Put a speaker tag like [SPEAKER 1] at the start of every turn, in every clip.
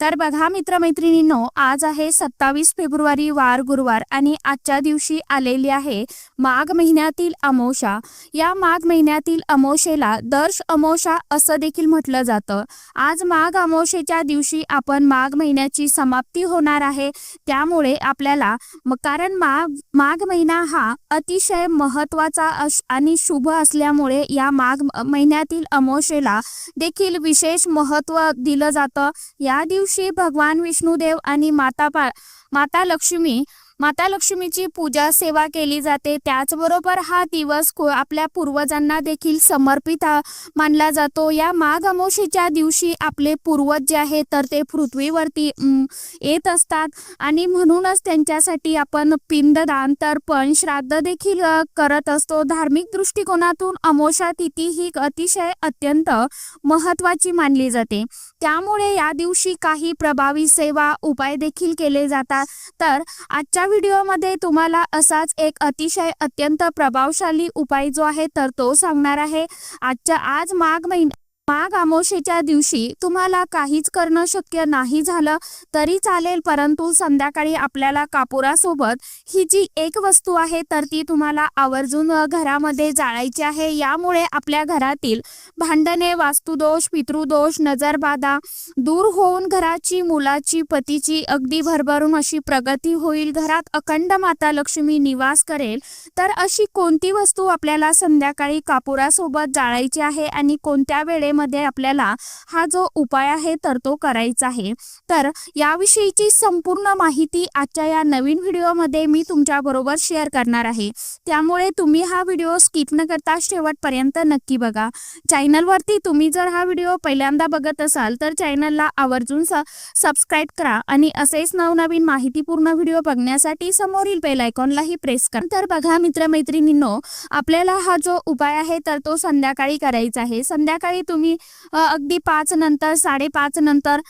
[SPEAKER 1] तर बघा मित्रमैत्रिणींनो आज आहे सत्तावीस फेब्रुवारी वार गुरुवार आणि आजच्या दिवशी आलेली आहे माघ महिन्यातील अमोषा या माघ महिन्यातील अमोशेला दर्श अमोशा असं देखील म्हटलं जातं. आज माघ अमोशेच्या दिवशी आपण माघ महिन्याची समाप्ती होणार आहे. त्यामुळे आपल्याला कारण माघ माघ महिना हा अतिशय महत्त्वाचा अश- आणि शुभ असल्यामुळे या माघ महिन्यातील अमोशेला देखील विशेष महत्त्व दिलं जातं. या दिवशी भगवान विष्णुदेव आणि माता पा माता लक्ष्मी माता लक्ष्मीची पूजा सेवा केली जाते. त्याचबरोबर हा दिवस आपल्या पूर्वजांना देखील समर्पित मानला जातो. या माघ अमोशीच्या दिवशी आपले पूर्वज जे आहेत तर ते पृथ्वीवरती येत असतात. आणि म्हणूनच त्यांच्यासाठी आपण पिंडदान तर्पण श्राद्ध देखील करत असतो. धार्मिक दृष्टिकोनातून अमोशा तिथी ही अतिशय अत्यंत महत्वाची मानली जाते. त्यामुळे या दिवशी काही प्रभावी सेवा उपाय देखील केले जातात. तर आजच्या व्हिडिओमध्ये तुम्हाला असाच एक अतिशय अत्यंत प्रभावशाली उपाय जो आहे तर तो सांगणार आहे. आजच्या आज माघ महिन्या माघ अमावस्येच्या दिवशी तुम्हाला काहीच करणं शक्य नाही झालं तरी चालेल परंतु संध्याकाळी आपल्याला कापुरासोबत ही जी एक वस्तू आहे तर ती तुम्हाला आवर्जून घरामध्ये जाळायची आहे. यामुळे आपल्या घरातील भांडणे वास्तुदोष पितृदोष नजरबाधा दूर होऊन घराची मुलाची पतीची अगदी भरभरून अशी प्रगती होईल. घरात अखंड माता लक्ष्मी निवास करेल तर अशी कोणती वस्तू आपल्याला संध्याकाळी कापुरासोबत जाळायची आहे आणि कोणत्या वेळे वेळेमध्ये आपल्याला हा जो उपाय आहे तर तो करायचा आहे. तर याविषयीची संपूर्ण माहिती आजच्या या नवीन व्हिडिओमध्ये मी तुमच्या बरोबर शेअर करणार आहे. त्यामुळे तुम्ही हा व्हिडिओ स्किप न करता शेवटपर्यंत नक्की बघा. चॅनलवरती तुम्ही जर हा व्हिडिओ पहिल्यांदा बघत असाल तर चॅनलला आवर्जून सबस्क्राईब करा आणि असेच नवनवीन माहितीपूर्ण व्हिडिओ बघण्यासाठी समोरील बेल आयकॉनलाही प्रेस करा. तर बघा मित्रमैत्रिणींनो आपल्याला हा जो उपाय आहे तर तो संध्याकाळी करायचा आहे. संध्याकाळी तुम्ही तुम्ही अगदी पाच नंतर साडेपाच नंतर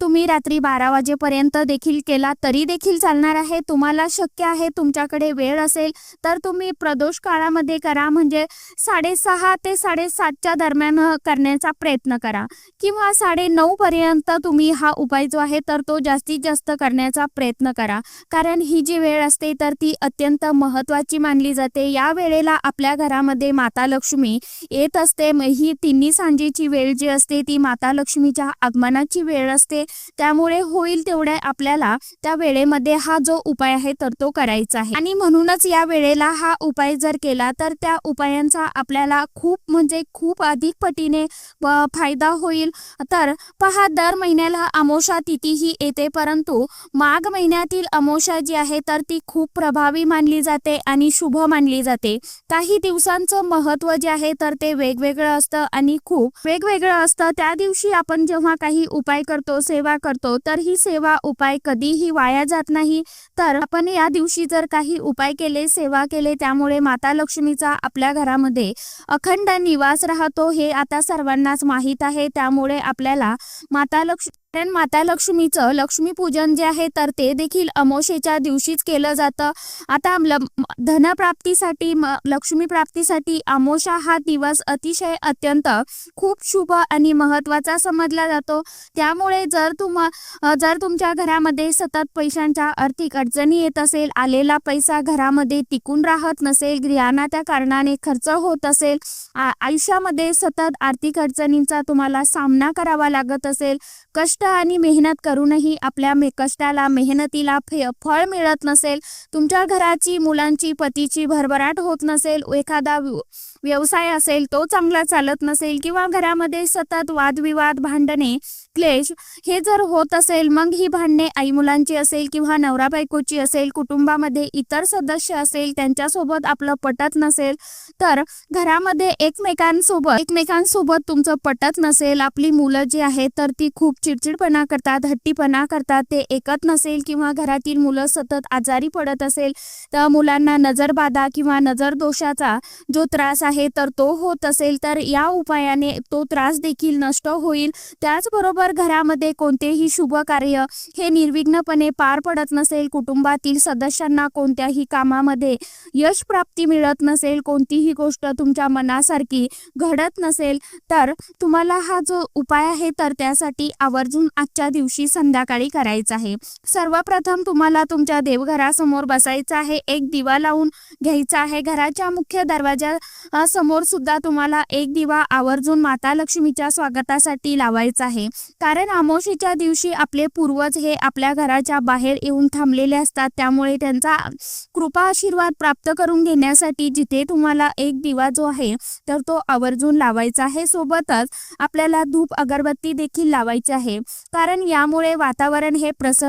[SPEAKER 1] तुम्ही रात्री बारा वाजेपर्यंत देखील केला तरी देखील चालणार आहे. तुम्हाला शक्य आहे तुमच्याकडे वेळ असेल तर तुम्ही प्रदोष काळामध्ये करा. म्हणजे साडेसहा ते साडेसातच्या दरम्यान करण्याचा प्रयत्न करा. किंवा साडे नऊ पर्यंत तुम्ही हा उपाय जो आहे तर तो जास्तीत जास्त करण्याचा प्रयत्न करा. कारण ही जी वेळ असते तर ती अत्यंत महत्वाची मानली जाते. या वेळेला आपल्या घरामध्ये माता लक्ष्मी येत असते. ही तिन्ही सांजेची वेळ जी असते ती माता लक्ष्मीच्या आगमनाची वेळ असते. त्यामुळे होईल तेवढ्या आपल्याला त्या वेळेमध्ये हा जो उपाय आहे तर तो करायचा आहे. आणि म्हणूनच या वेळेला हा उपाय जर केला तर त्या उपायांचा आपल्याला खूप म्हणजे खूप अधिक पटीने फायदा होईल. तर पहा दर महिन्याला अमोषा तिथी ही येते परंतु माघ महिन्यातील अमोषा जी आहे तर ती खूप प्रभावी मानली जाते आणि शुभ मानली जाते. काही दिवसांचं महत्त्व जे आहे तर ते वेगवेगळं असतं आणि खूप वेगवेगळं असतं. त्या दिवशी आपण जेव्हा काही उपाय करतो सेवा करतो तर ही सेवा उपाय कधीही वाया जात नाही. तर आपण या दिवशी जर काही उपाय केले सेवा केले त्यामुळे माता लक्ष्मीचा आपल्या घरामध्ये अखंड निवास राहतो हे आता सर्वांनाच माहीत आहे. त्यामुळे आपल्याला माता लक्ष्मी कारण माता लक्ष्मीचं लक्ष्मीपूजन जे आहे तर ते देखील अमोशेच्या दिवशीच केलं जातं. आता ल- धनप्राप्तीसाठी लक्ष्मी प्राप्तीसाठी अमोशा हा दिवस अतिशय अत्यंत खूप शुभ आणि महत्त्वाचा समजला जातो. त्यामुळे जर तुम जर तुमच्या घरामध्ये सतत पैशांच्या आर्थिक अडचणी येत असेल आलेला पैसा घरामध्ये टिकून राहत नसेल गृहांना त्या कारणाने खर्च होत असेल आ- आयुष्यामध्ये सतत आर्थिक अडचणींचा तुम्हाला सामना करावा लागत असेल कष्ट आणि मेहनत करूनही आपल्या कष्टाला मेहनतीला फे फळ मिळत नसेल तुमच्या घराची मुलांची पतीची भरभराट होत नसेल एखादा व्यवसाय असेल तो चांगला चालत नसेल किंवा घरामध्ये सतत वादविवाद भांडणे क्लेश हे जर होत असेल मग ही भांडणे आई मुलांची असेल किंवा नवरा बायकोची असेल कुटुंबामध्ये इतर सदस्य असेल त्यांच्यासोबत आपलं पटत नसेल तर घरामध्ये एकमेकांसोबत एकमेकांसोबत तुमचं पटत नसेल आपली मुलं जी आहेत तर ती खूप चिडचिडपणा करतात हट्टीपणा करतात ते ऐकत नसेल किंवा घरातील मुलं सतत आजारी पडत असेल तर मुलांना नजरबाधा किंवा नजर दोषाचा जो त्रास आहे तर तो होत असेल तर या उपायाने तो त्रास देखील नष्ट होईल. त्याचबरोबर घरामध्ये कोणतेही शुभ कार्य हे निर्विघ्नपणे पार पडत नसेल कुटुंबातील सदस्यांना कोणत्याही कामामध्ये यश प्राप्ती मिळत नसेल कोणतीही गोष्ट तुमच्या मनासारखी घडत नसेल तर तुम्हाला हा जो उपाय आहे तर त्यासाठी आवर्जून आजच्या दिवशी संध्याकाळी करायचा आहे. सर्वप्रथम तुम्हाला तुमच्या देवघरासमोर बसायचं आहे एक दिवा लावून घ्यायचा आहे. घराच्या मुख्य दरवाजा घरासमोर समोर सुद्धा तुम्हाला एक दिवा आवर्जून माता लक्ष्मीच्या स्वागतासाठी लावायचा आहे. कारण आमोशीच्या दिवशी आपले पूर्वज हे आपल्या घराच्या बाहेर येऊन थांबलेले असतात. त्यामुळे त्यांचा कृपा आशीर्वाद प्राप्त करून घेण्यासाठी जिथे तुम्हाला एक दिवा जो आहे तर तो आवर्जून लावायचा आहे. सोबतच आपल्याला धूप अगरबत्ती देखील लावायची आहे. कारण यामुळे वातावरण हे प्रस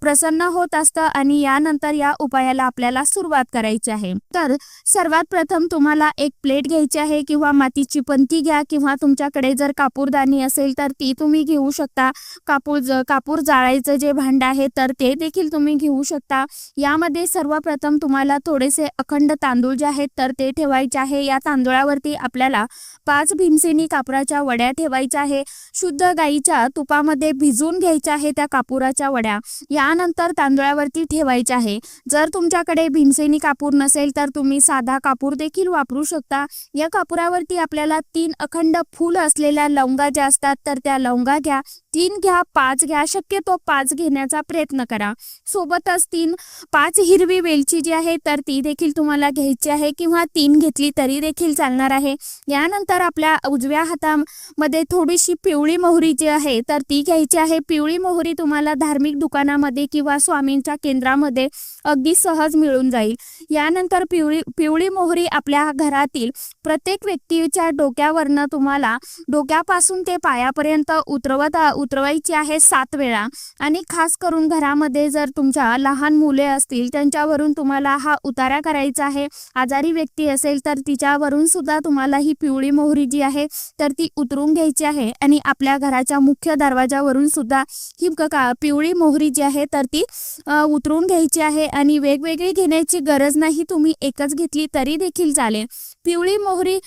[SPEAKER 1] प्रसन्न होत असतं आणि यानंतर या उपायाला आपल्याला सुरुवात करायची आहे. तर सर्वात प्रथम तुम्हाला एक प्लेट घ्यायची आहे किंवा मातीची पंती घ्या किंवा तुमच्याकडे जर कापूरदानी असेल तर ती तुम्ही घेऊ शकता. कापूर ज- कापूर जाळायचं जे भांड आहे तर ते देखील तुम्ही घेऊ शकता. यामध्ये सर्वप्रथम तुम्हाला थोडेसे अखंड तांदूळ जे आहेत तर ते ठेवायचे आहे. या तांदूळावरती आपल्याला पाच भीमसेनी कापराच्या वड्या ठेवायच्या आहे. शुद्ध गाईच्या तुपामध्ये भिजवून घ्यायच्या आहे त्या कापुराच्या वड्या. यानंतर तांदूळावरती ठेवायच्या आहे. जर तुमच्याकडे भीमसेनी कापूर नसेल तर तुम्ही साधा कापूर देखील वापरू शकता. या कापुरावरती आपल्याला तीन अखंड फूल असलेल्या लवंगा ज्या असतात तर त्या लवंगा घ्या. तीन घ्या पाच घ्या शक्यतो पाच घेण्याचा प्रयत्न करा. सोबतच तीन पाच हिरवी वेलची जी आहे तर ती देखील तुम्हाला घ्यायची आहे किंवा तीन घेतली तरी देखील चालणार आहे. यानंतर आपल्या उजव्या हातामध्ये थोडीशी पिवळी मोहरी जी आहे तर ती घ्यायची आहे. पिवळी मोहरी तुम्हाला धार्मिक दुकानामध्ये किंवा स्वामींच्या केंद्रामध्ये अगदी सहज मिळून जाईल. यानंतर पिवळी पिवळी मोहरी आपल्या घरातील प्रत्येक व्यक्तीच्या डोक्यावरनं तुम्हाला डोक्यापासून ते पायापर्यंत उतरवत उतरवायची आहे सात वेळा. आणि खास करून घरामध्ये जर तुमच्या लहान मुले असतील त्यांच्यावरून तुम्हाला हा उतारा करायचा आहे. आजारी व्यक्ती असेल तर तिच्यावरून सुद्धा तुम्हाला ही पिवळी मोहरी जी आहे तर ती उतरून घ्यायची आहे. आणि आपल्या घराच्या मुख्य दरवाजावरून सुद्धा ही का पिवळी मोहरी जी आहे तर ती उतरून घ्यायची आहे. आणि वेगवेगळी घेण्याची गरज नाही तुम्ही एकच घेतली तरी देखील चालेल. पिवळी मोहरी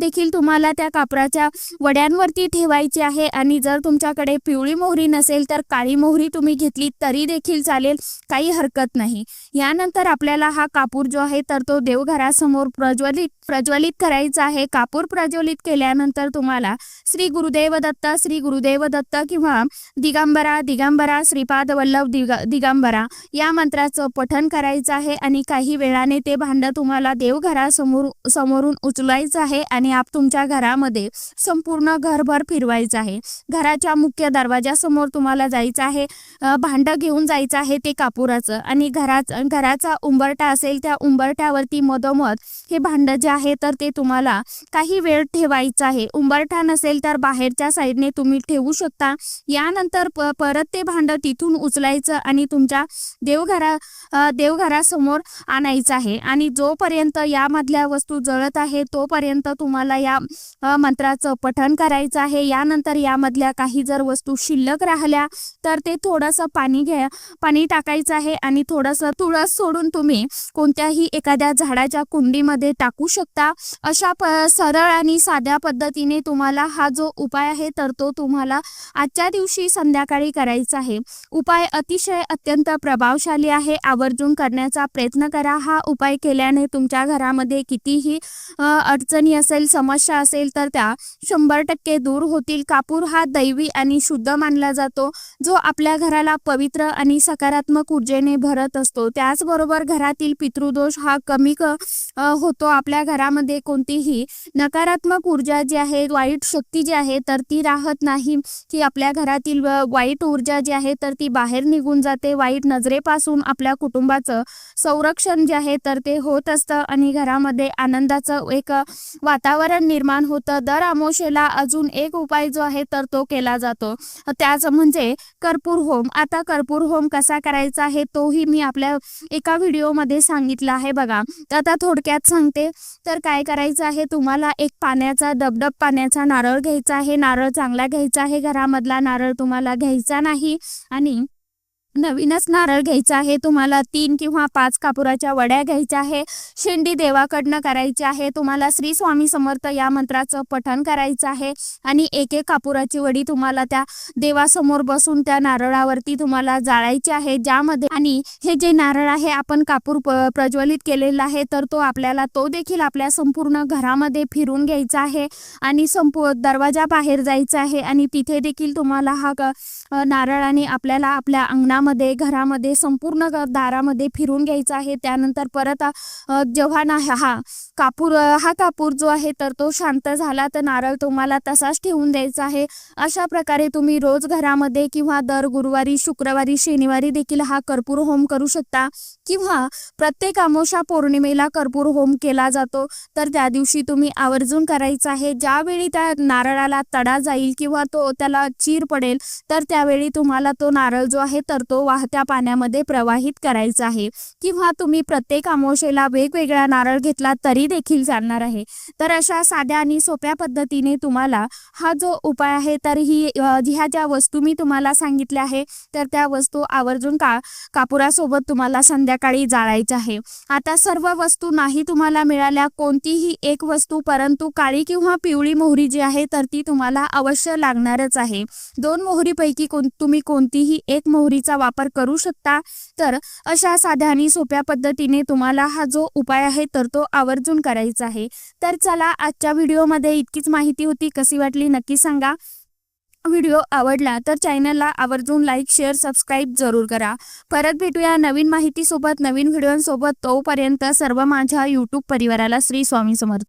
[SPEAKER 1] देखील तुम्हाला त्या कापराच्या वड्यांवरती ठेवायची आहे. आणि जर तुमच्याकडे पिवळी मोहरी नसेल तर काळी मोहरी तुम्ही घेतली तरी देखील चालेल काही हरकत नाही. यानंतर आपल्याला हा कापूर जो आहे तर तो देवघरासमोर प्रज्वलित प्रज्वलित करायचा आहे. कापूर प्रज्वलित केल्यानंतर तुम्हाला श्री गुरुदेव दत्त श्री गुरुदेव दत्त किंवा दिगंबरा दिगंबरा श्रीपाद वल्लभ दिग दिगंबरा या मंत्राचं पठन करायचं आहे आणि काही वेळाने ते भांड तुम्हाला देवघरासमोर समोरून उचलायचं आहे आणि आप तुमच्या घरामध्ये संपूर्ण घरभर फिरवायचं आहे. घराच्या मुख्य दरवाजासमोर तुम्हाला जायचं आहे. भांडं घेऊन जायचं आहे ते कापुराचं. आणि घराचं घराचा उंबरटा असेल त्या उंबरट्यावरती मधोमध हे भांडं जे आहे तर ते तुम्हाला काही वेळ ठेवायचं आहे. उंबरठा नसेल तर बाहेरच्या साईडने तुम्ही ठेवू शकता. यानंतर प परत ते भांडं तिथून उचलायचं आणि तुमच्या देवघरा देवघरासमोर आणायचं आहे. आणि जोपर्यंत यामधल्या वस्तू जळत आहे तोपर्यंत तुम्हाला या मंत्राचं पठण करायचं आहे. यानंतर यामधल्या काही जर वस्तू शिल्लक राहिल्या तर ते थोडंसं पाणी घ्या पाणी टाकायचं आहे आणि थोडंसं तुळस सोडून तुम्ही कोणत्याही एखाद्या झाडाच्या कुंडीमध्ये टाकू शकता. अशा प सरळ आणि साध्या पद्धतीने तुम्हाला हा जो उपाय आहे तर तो तुम्हाला आजच्या दिवशी संध्याकाळी करायचा आहे. उपाय अतिशय अत्यंत प्रभावशाली आहे. आवर्जून करण्याचा प्रयत्न करा. हा उपाय केल्याने तुमच्या घरामध्ये कितीही अडचणी असेल समस्या असेल तर त्या शंभर टक्के दूर होतील. कापूर हा दैवी आणि शुद्ध मानला जातो. जो आपल्या घराला पवित्र आणि सकारात्मक ऊर्जेने भरत असतो. त्याचबरोबर घरातील पितृदोष हा कमी क होतो. आपल्या घरामध्ये कोणतीही नकारात्मक ऊर्जा जी आहे वाईट शक्ती जी आहे तर ती राहत नाही. की आपल्या घरातील वाईट ऊर्जा जी आहे तर ती बाहेर निघून जाते. वाईट नजरेपासून आपल्या कुटुंबाचं संरक्षण जे आहे तर ते होत असतं. आणि घरामध्ये आनंदाचं एक वातावरण निर्माण होतं. दर अमावस्येला अजून एक उपाय जो आहे तर तो केला जातो. त्याच म्हणजे कर्पूर होम. आता कर्पूर होम कसा करायचा आहे तोही मी आपल्या एका व्हिडिओमध्ये सांगितलं आहे बघा. तर आता थोडक्यात सांगते. तर काय करायचं आहे तुम्हाला एक पाण्याचा डबडब पाण्याचा नारळ घ्यायचा आहे. नारळ चांगला घ्यायचा आहे. घरामधला नारळ तुम्हाला घ्यायचा नाही. आणि नवीनच नारळ घ्यायचा आहे. तुम्हाला तीन किंवा पाच कापुराच्या वड्या घ्यायच्या आहे. शेंडी देवाकडनं करायची आहे. तुम्हाला श्री स्वामी समर्थ या मंत्राचं पठण करायचं आहे. आणि एक एक कापुराची वडी तुम्हाला त्या देवासमोर बसून त्या नारळावरती तुम्हाला जाळायची आहे. ज्यामध्ये आणि हे जे नारळ आहे आपण कापूर प्रज्वलित केलेला आहे तर तो आपल्याला तो देखील आपल्या संपूर्ण घरामध्ये फिरून घ्यायचा आहे. आणि संपू दरवाजा बाहेर जायचा आहे. आणि तिथे देखील तुम्हाला हा नारळाने आपल्याला आपल्या अंगणामध्ये घरामध्ये संपूर्ण दारामध्ये फिरून घ्यायचा आहे. त्यानंतर परत जेव्हा ना हा कापूर हा कापूर जो आहे तर तो शांत झाला तर नारळ तुम्हाला तसाच ठेवून द्यायचा आहे. अशा प्रकारे तुम्ही रोज घरामध्ये किंवा दर गुरुवारी शुक्रवारी शनिवारी देखील हा कर्पूर होम करू शकता. किंवा प्रत्येक अमावस्या पौर्णिमेला कर्पूर होम केला जातो. तर त्या दिवशी तुम्ही आवर्जून करायचं आहे. ज्यावेळी त्या नारळाला तडा जाईल किंवा तो त्याला चीर पडेल तर त्यावेळी तुम्हाला तो नारळ जो आहे तर तो वाहत्या पाण्यामध्ये प्रवाहित करायचा आहे. किंवा तुम्ही प्रत्येक अमावस्येला वेगवेगळा नारळ घेतला तरी देखील चालणार आहे. तर अशा साध्या आणि सोप्या पद्धतीने तुम्हाला हा जो उपाय आहे तर ही ह्या ज्या वस्तू मी तुम्हाला सांगितल्या आहे तर त्या वस्तू आवर्जून का कापुरासोबत तुम्हाला संध्याकाळी जाळायच्या आहे. आता सर्व वस्तू नाही तुम्हाला मिळाल्या कोणतीही एक वस्तू परंतु काळी किंवा पिवळी मोहरी जी आहे तर ती तुम्हाला अवश्य लागणारच आहे. दोन मोहरीपैकी कोण तुम्ही कोणतीही एक मोहरीचा वापर करू शकता. तर अशा साध्या आणि सोप्या पद्धतीने तुम्हाला हा जो उपाय आहे तर तो आवर्जून करायचा आहे. तर चला आजच्या व्हिडिओमध्ये इतकीच माहिती होती. कशी वाटली नक्की सांगा. व्हिडिओ आवडला तर चॅनलला आवर्जून लाईक शेअर सबस्क्राईब जरूर करा. परत भेटूया नवीन माहितीसोबत नवीन व्हिडिओंसोबत. तोपर्यंत सर्व माझ्या यूट्यूब परिवाराला श्री स्वामी समर्थ.